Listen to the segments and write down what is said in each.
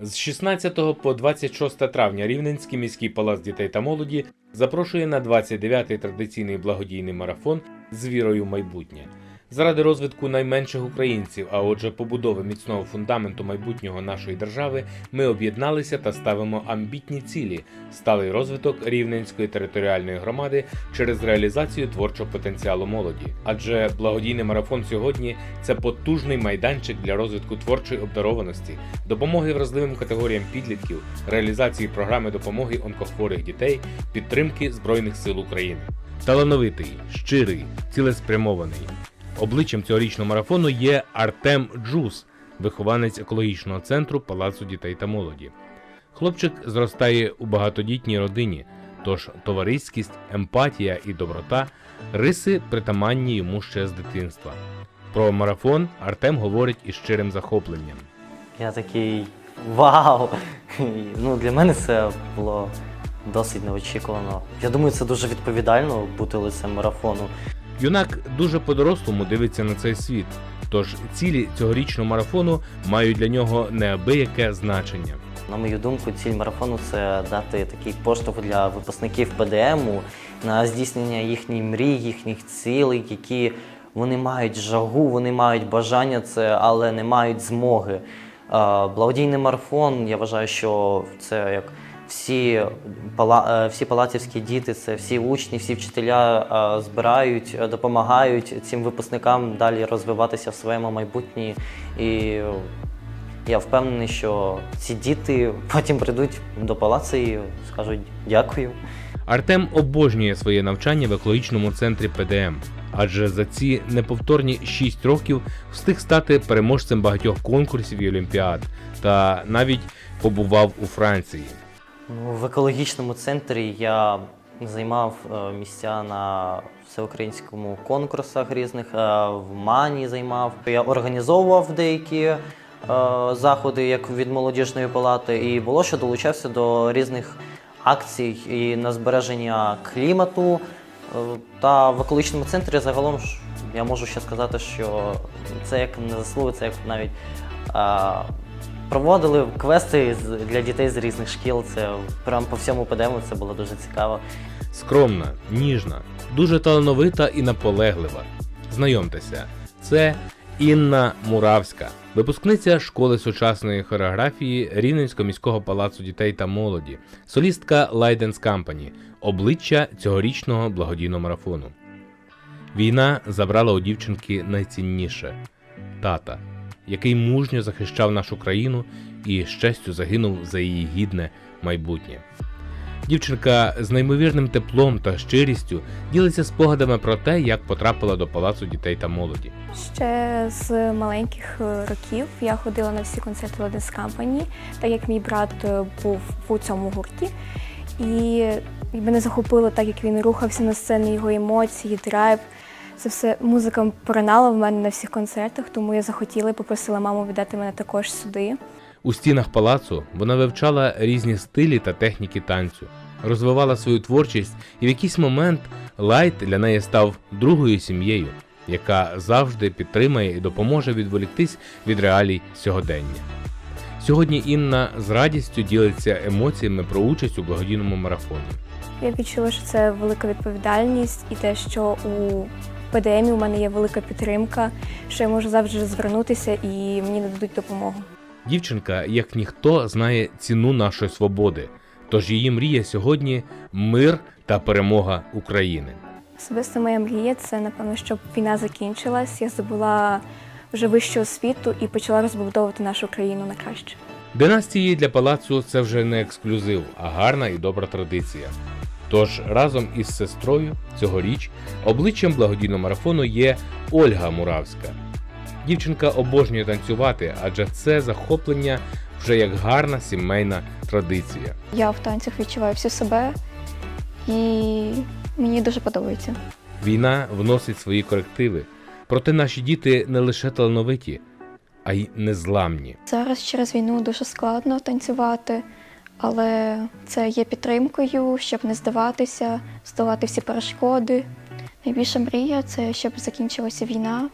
З 16 по 26 травня Рівненський міський палац дітей та молоді запрошує на 29-й традиційний благодійний марафон з вірою в майбутнє. Заради розвитку найменших українців, а отже, побудови міцного фундаменту майбутнього нашої держави, ми об'єдналися та ставимо амбітні цілі сталий розвиток рівненської територіальної громади через реалізацію творчого потенціалу молоді. Адже благодійний марафон сьогодні це потужний майданчик для розвитку творчої обдарованості, допомоги вразливим категоріям підлітків, реалізації програми допомоги онкохворих дітей, підтримки Збройних сил України. Талановитий, щирий, цілеспрямований. Обличчям цьогорічного марафону є Артем Джус, вихованець екологічного центру Палацу дітей та молоді. Хлопчик зростає у багатодітній родині, тож товариськість, емпатія і доброта риси притаманні йому ще з дитинства. Про марафон Артем говорить із щирим захопленням. Я такий вау! Ну, для мене це було досить неочікувано. Я думаю, це дуже відповідально бути лицем марафону. Юнак дуже по-дорослому дивиться на цей світ, тож цілі цьогорічного марафону мають для нього неабияке значення. На мою думку, ціль марафону це дати такий поштовх для випускників ПДМу на здійснення їхніх мрій, їхніх цілей, які вони мають жагу, вони мають бажання це, але не мають змоги. Благодійний марафон, я вважаю, що це як всі, е, всі палацівські діти, це всі учні, всі вчителя е, збирають, е, допомагають цим випускникам далі розвиватися в своєму майбутнє. І я впевнений, що ці діти потім прийдуть до палацу і скажуть дякую. Артем обожнює своє навчання в екологічному центрі ПДМ, адже за ці неповторні 6 років встиг стати переможцем багатьох конкурсів і олімпіад, та навіть побував у Франції. Ну, в екологічному центрі я займав е, місця на всеукраїнському конкурсах різних, е, в Мані займав. Я організовував деякі е, заходи, як від молодіжної палати, і було, що долучався до різних акцій і на збереження клімату. Та в екологічному центрі загалом я можу ще сказати, що це як не заслуги, це як навіть. Проводили квести для дітей з різних шкіл. Це прям по всьому ПДМу це було дуже цікаво. Скромна, ніжна, дуже талановита і наполеглива. Знайомтеся, це Інна Муравська, випускниця школи сучасної хореографії Рівненського міського палацу дітей та молоді, солістка Лайденс Company, обличчя цьогорічного благодійного марафону. Війна забрала у дівчинки найцінніше тата, який мужньо захищав нашу країну і з честю загинув за її гідне майбутнє. Дівчинка з неймовірним теплом та щирістю ділиться спогадами про те, як потрапила до палацу дітей та молоді. Ще з маленьких років я ходила на всі концерти Lodens Company, так як мій брат е, був у цьому гурті. І мене захопило так, як він рухався на сцені, його емоції, драйв. Це все музика поринала в мене на всіх концертах, тому я захотіла і попросила маму віддати мене також сюди. У стінах палацу вона вивчала різні стилі та техніки танцю, розвивала свою творчість, і в якийсь момент Лайт для неї став другою сім'єю, яка завжди підтримає і допоможе відволіктись від реалій сьогодення. Сьогодні Інна з радістю ділиться емоціями про участь у благодійному марафоні. Я відчула, що це велика відповідальність і те, що у ПДМі у мене є велика підтримка, що я можу завжди звернутися і мені нададуть допомогу. Дівчинка, як ніхто, знає ціну нашої свободи, тож її мрія сьогодні мир та перемога України. Особисто моя мрія це, напевно, щоб війна закінчилась, я здобула вже вищу освіту і почала розбудовувати нашу країну на краще. Династії для палацу це вже не ексклюзив, а гарна і добра традиція. Тож разом із сестрою цьогоріч обличчям благодійного марафону є Ольга Муравська. Дівчинка обожнює танцювати, адже це захоплення вже як гарна сімейна традиція. Я в танцях відчуваю всю себе і мені дуже подобається. Війна вносить свої корективи, проте наші діти не лише талановиті, а й незламні. Зараз через війну дуже складно танцювати, але це є підтримкою, щоб не здаватися, здолати всі перешкоди. Найбільша мрія це щоб закінчилася війна,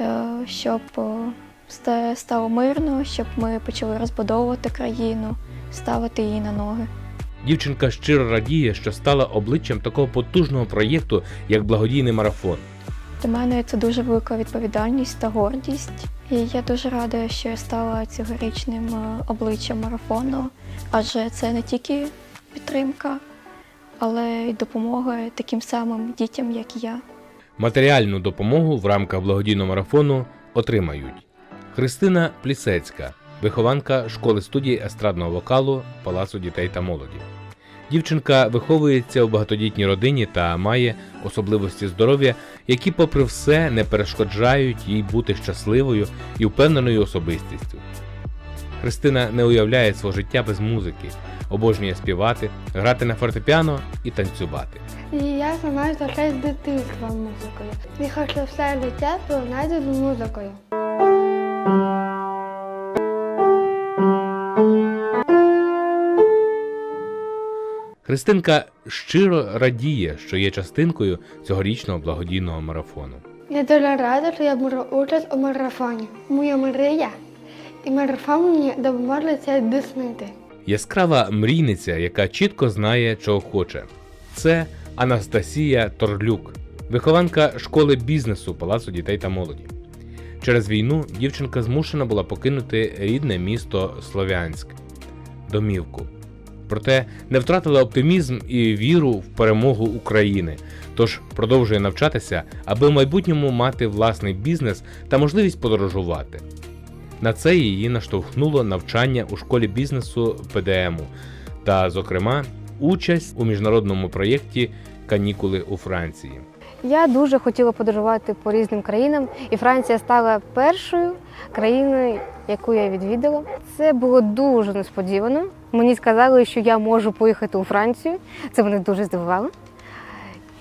е, щоб стало мирно, щоб ми почали розбудовувати країну, ставити її на ноги. Дівчинка щиро радіє, що стала обличчям такого потужного проєкту, як благодійний марафон. Для мене це дуже велика відповідальність та гордість. І я дуже рада, що я стала цьогорічним е, обличчям марафону, адже це не тільки підтримка, але й допомога таким самим дітям, як і я. Матеріальну допомогу в рамках благодійного марафону отримають Христина Плісецька, вихованка школи студії естрадного вокалу Палацу дітей та молоді. Дівчинка виховується у багатодітній родині та має особливості здоров'я, які, попри все, не перешкоджають їй бути щасливою і впевненою особистістю. Христина не уявляє свого життя без музики, обожнює співати, грати на фортепіано і танцювати. І я займаюся ще з дитинства музикою. І хочу все життя порівняти з музикою. Христинка щиро радіє, що є частинкою цьогорічного благодійного марафону. Я дуже рада, що я беру участь у марафоні. Моя мрія. І марафон мені допоможе це здійснити. Яскрава мрійниця, яка чітко знає, чого хоче. Це Анастасія Торлюк, вихованка школи бізнесу Палацу дітей та молоді. Через війну дівчинка змушена була покинути рідне місто Слов'янськ, домівку. Проте не втратила оптимізм і віру в перемогу України, тож продовжує навчатися, аби в майбутньому мати власний бізнес та можливість подорожувати. На це її наштовхнуло навчання у школі бізнесу ПДМу та, зокрема, участь у міжнародному проєкті Канікули у Франції. Я дуже хотіла подорожувати по різним країнам, і Франція стала першою країною, яку я відвідала. Це було дуже несподівано. Мені сказали, що я можу поїхати у Францію. Це мене дуже здивувало.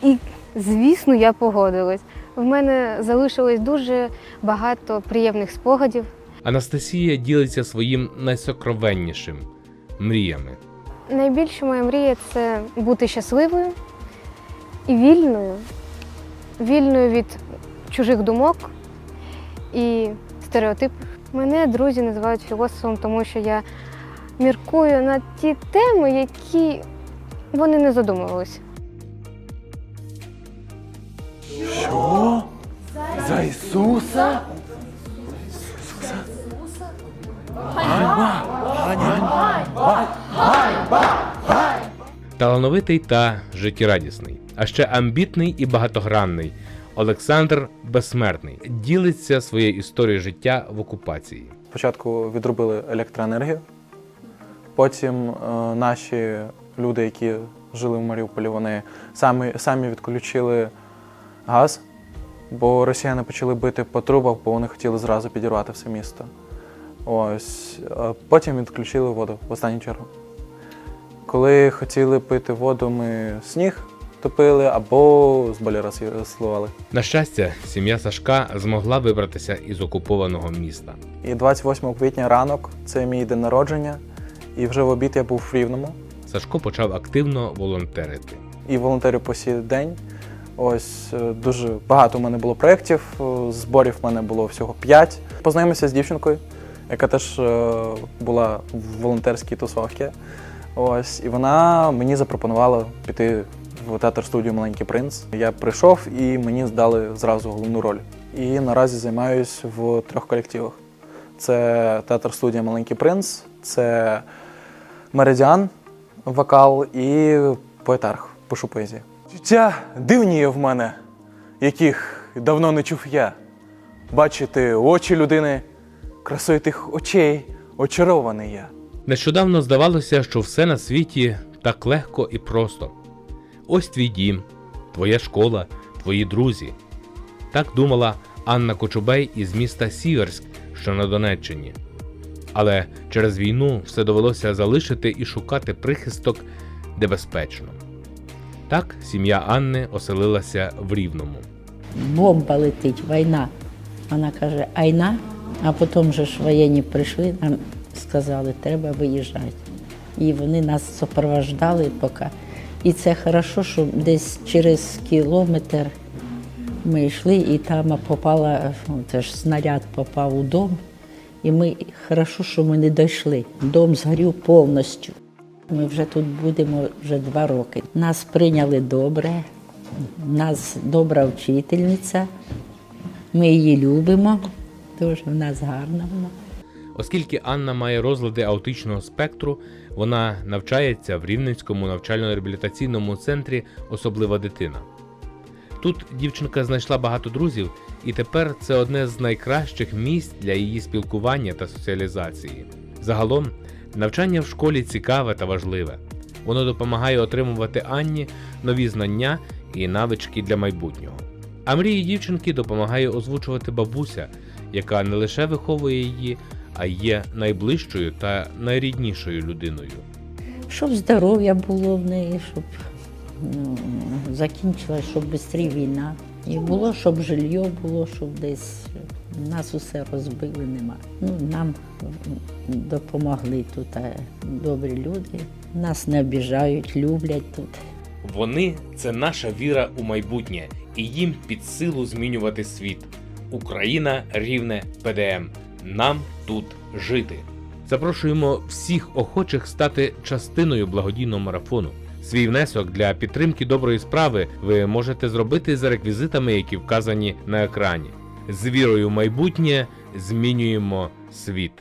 І, звісно, я погодилась. В мене залишилось дуже багато приємних спогадів. Анастасія ділиться своїм найсокровеннішим мріями. Найбільша моя мрія це бути щасливою і вільною, вільною від чужих думок і стереотипів. Мене друзі називають філософом, тому що я міркую на ті теми, які вони не задумувалися. Що? За Ісуса? Талановитий та життєрадісний, а ще амбітний і багатогранний. Олександр Безсмертний ділиться своєю історією життя в окупації. Спочатку відробили електроенергію, потім е, наші люди, які жили в Маріуполі, вони самі, самі відключили газ, бо росіяни почали бити по трубах, бо вони хотіли зразу підірвати все місто. Ось. Е, Потім відключили воду в останню чергу. Коли хотіли пити воду, ми сніг топили або з боляра сливали. На щастя, сім'я Сашка змогла вибратися із окупованого міста. І 28 квітня ранок це мій день народження, і вже в обід я був в Рівному. Сашко почав активно волонтерити. і волонтерю по сій день. Ось е, дуже багато у мене було проєктів, е, зборів в мене було всього п'ять. Познайомився з дівчинкою, яка теж е, була в волонтерській тусовці. Ось, і вона мені запропонувала піти в театр студію Маленький принц. Я прийшов і мені здали зразу головну роль. І наразі займаюся в трьох колективах: це театр студія Маленький принц, це Меридіан, вокал і поетарх, пишу поезію. Життя дивні є в мене, яких давно не чув я. Бачити очі людини, красою тих очей, очарований я. Нещодавно здавалося, що все на світі так легко і просто. Ось твій дім, твоя школа, твої друзі. Так думала Анна Кочубей із міста Сіверськ, що на Донеччині. Але через війну все довелося залишити і шукати прихисток, де безпечно. Так сім'я Анни оселилася в Рівному. бомба летить, війна. Вона каже, айна, а потім же ж воєнні прийшли, нам сказали, треба виїжджати. І вони нас супроводжали поки. І це хорошо, що десь через кілометр ми йшли, і там попала, ну, це ж снаряд попав у дом, І ми хорошо, що ми не дійшли. Дом згорів повністю. Ми вже тут будемо вже два роки. Нас прийняли добре, нас добра вчительниця. Ми її любимо. Дуже в нас гарна вона. Оскільки Анна має розлади аутичного спектру, вона навчається в Рівненському навчально-реабілітаційному центрі Особлива дитина. Тут дівчинка знайшла багато друзів, і тепер це одне з найкращих місць для її спілкування та соціалізації. Загалом, навчання в школі цікаве та важливе. Воно допомагає отримувати Анні нові знання і навички для майбутнього. А мрії дівчинки допомагає озвучувати бабуся, яка не лише виховує її, а є найближчою та найріднішою людиною. Щоб здоров'я було в неї, щоб закінчилась, щоб швидше війна. І було, щоб жилье було, щоб десь нас усе розбили, нема. Ну, нам допомогли тут е, добрі люди. Нас не обіжають, люблять тут. Вони це наша віра у майбутнє, і їм під силу змінювати світ. Україна рівне ПДМ. Нам тут жити. Запрошуємо всіх охочих стати частиною благодійного марафону. Свій внесок для підтримки доброї справи ви можете зробити за реквізитами, які вказані на екрані. З вірою в майбутнє змінюємо світ.